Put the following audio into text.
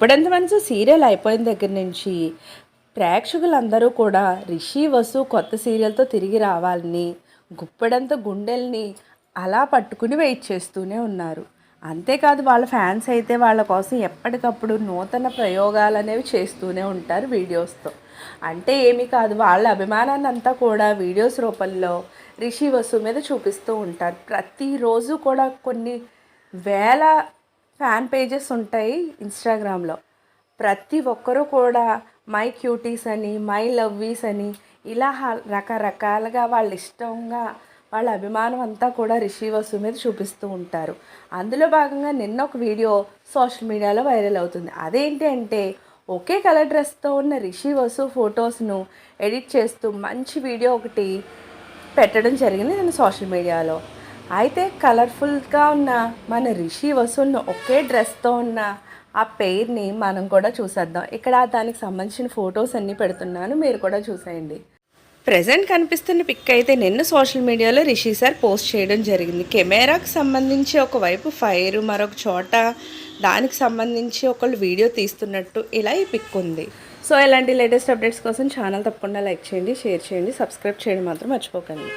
గుప్పెడంత మనసు సీరియల్ అయిపోయిన దగ్గర నుంచి ప్రేక్షకులందరూ కూడా రిషి వసు కొత్త సీరియల్తో తిరిగి రావాలని గుప్పెడంత గుండెల్ని అలా పట్టుకుని వెయిట్ చేస్తూనే ఉన్నారు. అంతేకాదు వాళ్ళ ఫ్యాన్స్ అయితే వాళ్ళ కోసం ఎప్పటికప్పుడు నూతన ప్రయోగాలు అనేవి చేస్తూనే ఉంటారు వీడియోస్తో. అంటే ఏమీ కాదు వాళ్ళ అభిమానాన్ని అంతా కూడా వీడియోస్ రూపంలో రిషి వసు మీద చూపిస్తూ ఉంటారు. ప్రతిరోజు కూడా కొన్ని వేల ఫ్యాన్ పేజెస్ ఉంటాయి ఇన్స్టాగ్రామ్లో. ప్రతి ఒక్కరూ కూడా మై క్యూటీస్ అని మై లవ్వీస్ అని ఇలా రకరకాలుగా వాళ్ళ ఇష్టంగా వాళ్ళ అభిమానం అంతా కూడా రిషి వసు మీద చూపిస్తూ ఉంటారు. అందులో భాగంగా నిన్న ఒక వీడియో సోషల్ మీడియాలో వైరల్ అవుతుంది. అదేంటి అంటే ఒకే కలర్ డ్రెస్తో ఉన్న రిషి వసు ఫొటోస్ను ఎడిట్ చేస్తూ మంచి వీడియో ఒకటి పెట్టడం జరిగింది నేను సోషల్ మీడియాలో. అయితే కలర్ఫుల్గా ఉన్న మన రిషి వసూల్ను ఒకే డ్రెస్తో ఉన్న ఆ పెయిర్ని మనం కూడా చూసేద్దాం. ఇక్కడ దానికి సంబంధించిన ఫొటోస్ అన్నీ పెడుతున్నాను. మీరు కూడా చూసేయండి. ప్రజెంట్ కనిపిస్తున్న పిక్ అయితే నిన్న సోషల్ మీడియాలో రిషి సార్ పోస్ట్ చేయడం జరిగింది. కెమెరాకు సంబంధించి ఒకవైపు ఫైర్ మరొక చోట దానికి సంబంధించి ఒకళ్ళు వీడియో తీస్తున్నట్టు ఇలా ఈ పిక్ ఉంది. సో ఇలాంటి లేటెస్ట్ అప్డేట్స్ కోసం ఛానల్ తప్పకుండా లైక్ చేయండి షేర్ చేయండి సబ్స్క్రైబ్ చేయడం మాత్రం మర్చిపోకండి.